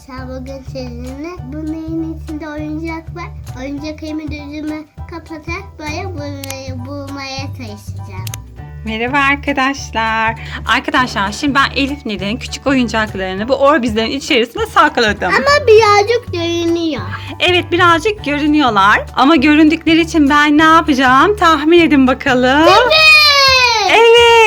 arkadaşlar bugün sizinle bu neyin içinde oyuncak var. Oyuncak elimi düzümü kapatarak böyle bunları bulmaya çalışacağım. Merhaba arkadaşlar. Arkadaşlar şimdi ben Elif Nil'in küçük oyuncaklarını bu orbizlerin içerisine sakladım. Ama birazcık görünüyor. Evet birazcık görünüyorlar ama göründükleri için ben ne yapacağım tahmin edin bakalım. Evet.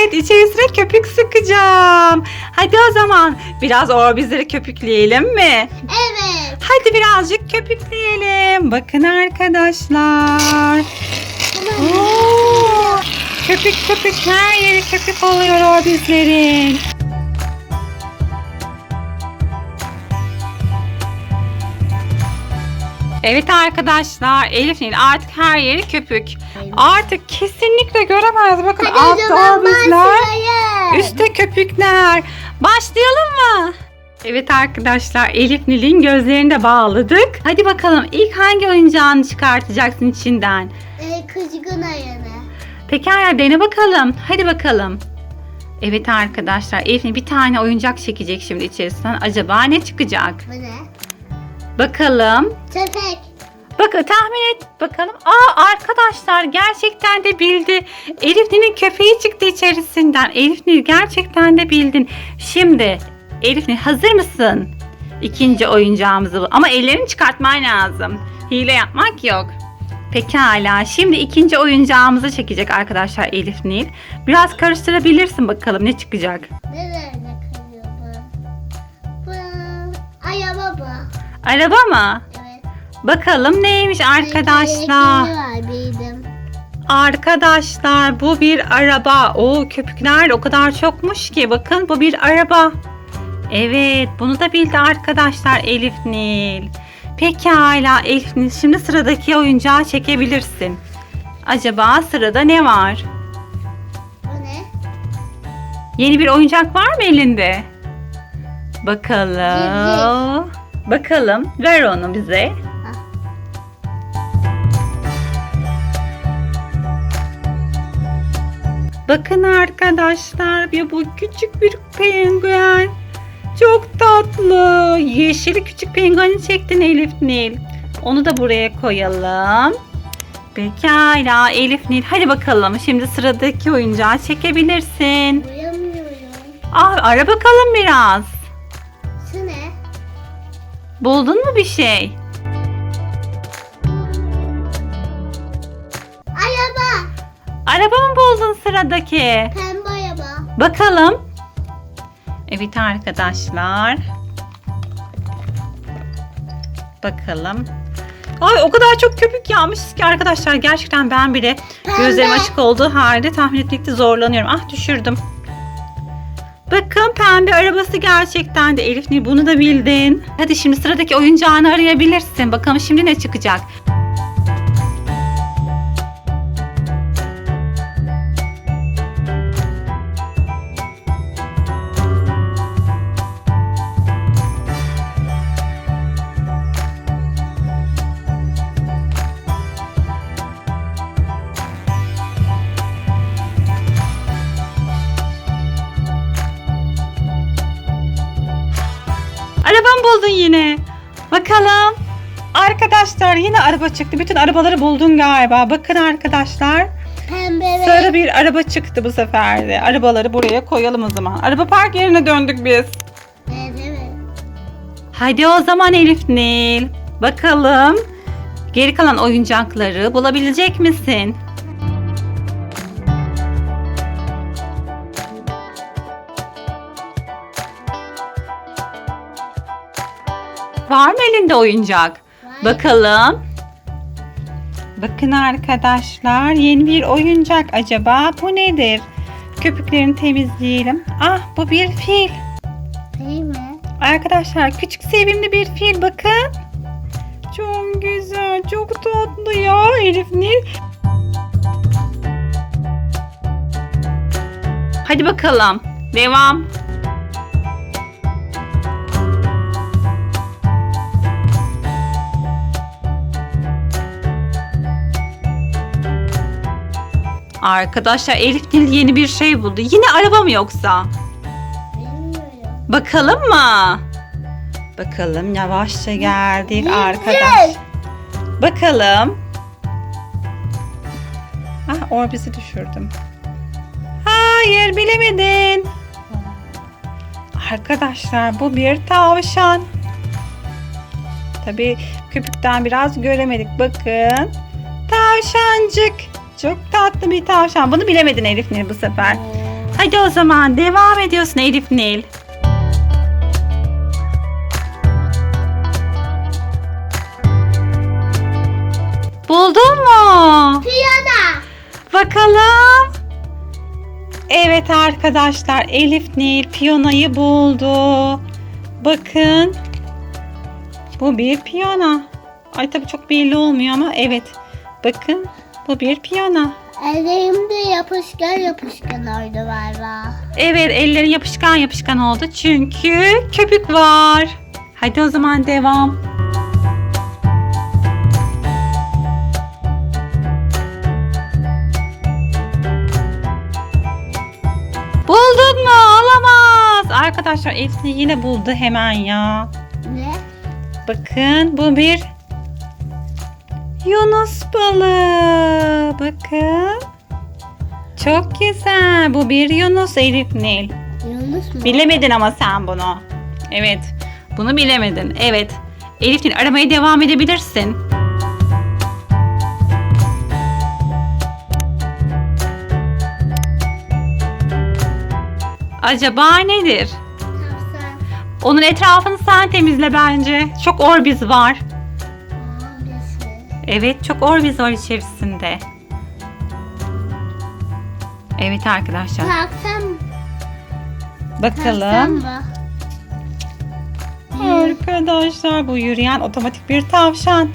Evet içerisine köpük sıkacağım. Hadi o zaman biraz orbizleri köpükleyelim mi? Evet. Hadi birazcık köpükleyelim. Bakın arkadaşlar. Oo, köpük köpük her yeri köpük oluyor orbizlerin. Evet arkadaşlar Elif Nil artık her yeri köpük. Artık kesinlikle göremez. Bakın Hadi o altta zaman başlayalım. Üste köpükler. Başlayalım mı? Evet arkadaşlar Elif Nil'in gözlerini de bağladık. Hadi bakalım ilk hangi oyuncağını çıkartacaksın içinden? Ee, kızgın ayını. Pekala dene bakalım. Hadi bakalım. Evet arkadaşlar Elif Nil bir tane oyuncak çekecek şimdi içerisinden. Acaba ne çıkacak? Bu ne? Bakalım. Köpek. Bakın tahmin et bakalım. Aa arkadaşlar gerçekten de bildi. Elif Nil'in köpeği çıktı içerisinden. Elif Nil gerçekten de bildin. Şimdi Elif Nil hazır mısın? İkinci oyuncağımızı bul. Ama ellerini çıkartman lazım. Hile yapmak yok. Pekala. Şimdi ikinci oyuncağımızı çekecek arkadaşlar Elif Nil. Biraz karıştırabilirsin bakalım ne çıkacak. Nerede kalıyor bu? Bu. Araba bu. Araba mı? Evet. Bakalım neymiş arkadaşlar. Arkadaşlar bu bir araba. O köpükler o kadar çokmuş ki bakın bu bir araba. Evet bunu da bildi arkadaşlar Elif Nil. Pekala Elif Nil şimdi sıradaki oyuncağı çekebilirsin. Acaba sırada ne var? Bu ne? Yeni bir oyuncak var mı elinde? Bakalım. Bakalım ver onu bize. Bakın arkadaşlar bir bu küçük bir penguen. Çok tatlı. Yeşil küçük pengueni çektin Elif Nil. Onu da buraya koyalım. Pekala Elif Nil. Hadi bakalım şimdi sıradaki oyuncağı çekebilirsin. Duyamıyorum. Ah, ara bakalım biraz. Buldun mu bir şey? Araba. Araba mı buldun sıradaki? Pembe araba. Bakalım. Evet arkadaşlar. Bakalım. Ay o kadar çok köpük yağmış ki arkadaşlar gerçekten ben bile gözlerim açık olduğu halde tahmin etmekte zorlanıyorum. Ah düşürdüm. Bakın pembe arabası gerçekten de Elif Nil bunu da bildin. Hadi şimdi sıradaki oyuncağını arayabilirsin. Bakalım şimdi ne çıkacak. Buldun yine. Bakalım. Arkadaşlar yine araba çıktı. Bütün arabaları buldun galiba. Bakın arkadaşlar. Pembe Sarı bir araba çıktı bu sefer de. Arabaları buraya koyalım o zaman. Araba park yerine döndük biz. Evet. Hadi o zaman Elif Nil. Bakalım. Geri kalan oyuncakları bulabilecek misin? Var mı elinde oyuncak? Var. Bakalım. Bakın arkadaşlar yeni bir oyuncak acaba bu nedir? Köpüklerini temizleyelim. Ah bu bir fil. Değil mi? Arkadaşlar küçük sevimli bir fil bakın. Çok güzel, çok tatlı ya Elif Nil. Hadi bakalım. Devam. Arkadaşlar Elif Nil yeni bir şey buldu. Yine araba mı yoksa? Bilmiyorum. Bakalım mı? Bakalım yavaşça geldik arkadaş. Bakalım. Ah Orbis'i düşürdüm. Hayır bilemedin. Arkadaşlar bu bir tavşan. Tabii köpükten biraz göremedik. Bakın. Tavşancık. Çok tatlı bir tavşan. Bunu bilemedin Elif Nil bu sefer. Hadi o zaman devam ediyorsun Elif Nil. Buldun mu? Piyano. Bakalım. Evet arkadaşlar Elif Nil piyanayı buldu. Bakın. Bu bir piyano. Ay tabii çok belli olmuyor ama evet. Bakın bu bir piyano. Elimde yapışkan yapışkan oldu valla. Evet ellerin yapışkan yapışkan oldu çünkü köpük var. Hadi o zaman devam. Buldun mu? Olamaz. Arkadaşlar Elif'ini yine buldu hemen ya. Ne? Bakın bu bir Yunus balığı. Bakın. Çok güzel. Bu bir Yunus Elif Nil. Yunus mu? Bilemedin ama sen bunu. Evet. Bunu bilemedin. Evet. Elif Nil aramaya devam edebilirsin. Acaba nedir? Onun etrafını sen temizle bence. Çok orbiz var. Evet çok var içerisinde. Evet arkadaşlar. Tavşan. Bakalım. Tavşan bu. Arkadaşlar bu yürüyen otomatik bir tavşan.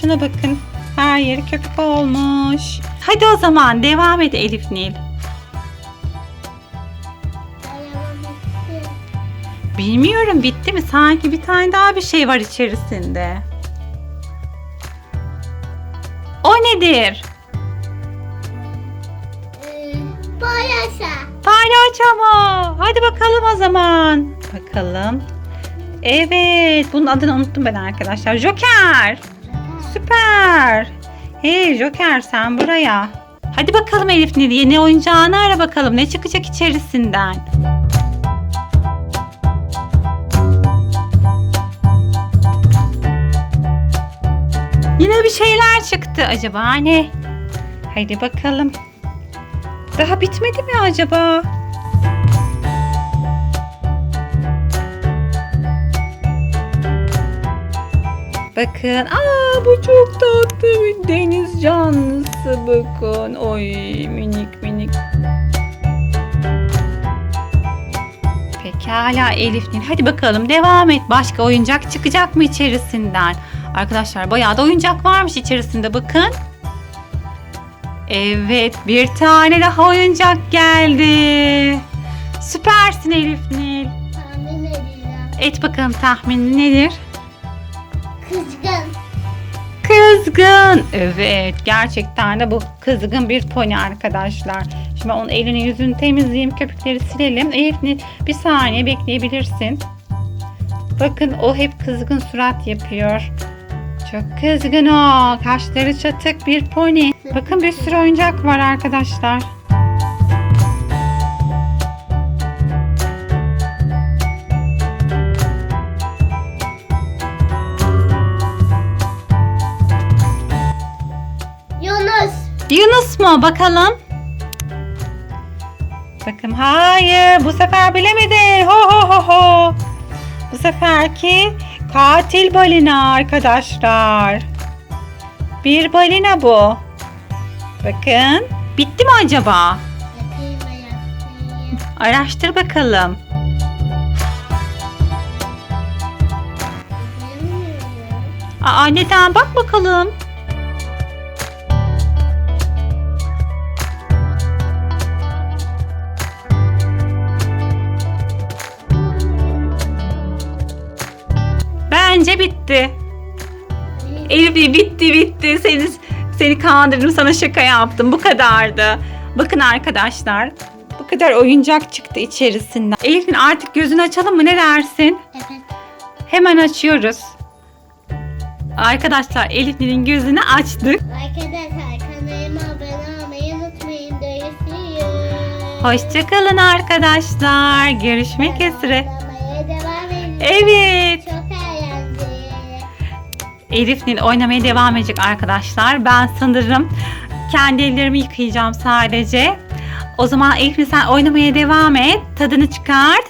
Şuna bakın. Her yeri köpük olmuş. Hadi o zaman devam et Elif Nil. Bitti. Bilmiyorum bitti mi? Sanki bir tane daha bir şey var içerisinde. Nedir? Ee, Boyasa. Palyaço mu? Hadi bakalım o zaman. Bakalım. Evet. Bunun adını unuttum ben arkadaşlar. Joker. Süper. Hey Joker sen buraya. Hadi bakalım Elif Nil yeni oyuncağını ara bakalım. Ne çıkacak içerisinden? Yine bir şeyler çıktı. Acaba ne? Haydi bakalım. Daha bitmedi mi acaba? Bakın, aa bu çok tatlı bir deniz canlısı bakın. Oy minik minik. Pekala Elif Nil. Hadi bakalım devam et. Başka oyuncak çıkacak mı içerisinden? Arkadaşlar bayağı da oyuncak varmış içerisinde bakın. Evet bir tane daha oyuncak geldi. Süpersin Elif Nil. Tahmin edeceğim. Et bakalım tahmini nedir? Kızgın. Kızgın. Evet gerçekten de bu kızgın bir pony arkadaşlar. Şimdi onun elini yüzünü temizleyeyim köpükleri silelim. Elif Nil, bir saniye bekleyebilirsin. Bakın o hep kızgın surat yapıyor. Çok kızgın o. Kaşları çatık bir pony. Bakın bir sürü oyuncak var arkadaşlar. Yunus. Yunus mu? Bakalım. Bakın hayır bu sefer bilemedi. Ho ho ho ho. Bu seferki katil balina arkadaşlar. Bir balina bu. Bakın. Bitti mi acaba? Araştır bakalım. Aa neden? Bak bakalım. Elif bitti bitti. Seni seni kandırdım sana şaka yaptım. Bu kadardı. Bakın arkadaşlar. Bu kadar oyuncak çıktı içerisinden. Elif'in artık gözünü açalım mı? Ne dersin? Evet. Hemen açıyoruz. Arkadaşlar Elif Nil'in gözünü açtık. Arkadaşlar kanalıma abone olmayı unutmayın. Görüşürüz. Hoşçakalın arkadaşlar. Görüşmek üzere. Oynamaya devam edin. Evet. Elif Nil oynamaya devam edecek arkadaşlar. Ben sanırım kendi ellerimi yıkayacağım sadece. O zaman Elif Nil sen oynamaya devam et. Tadını çıkart.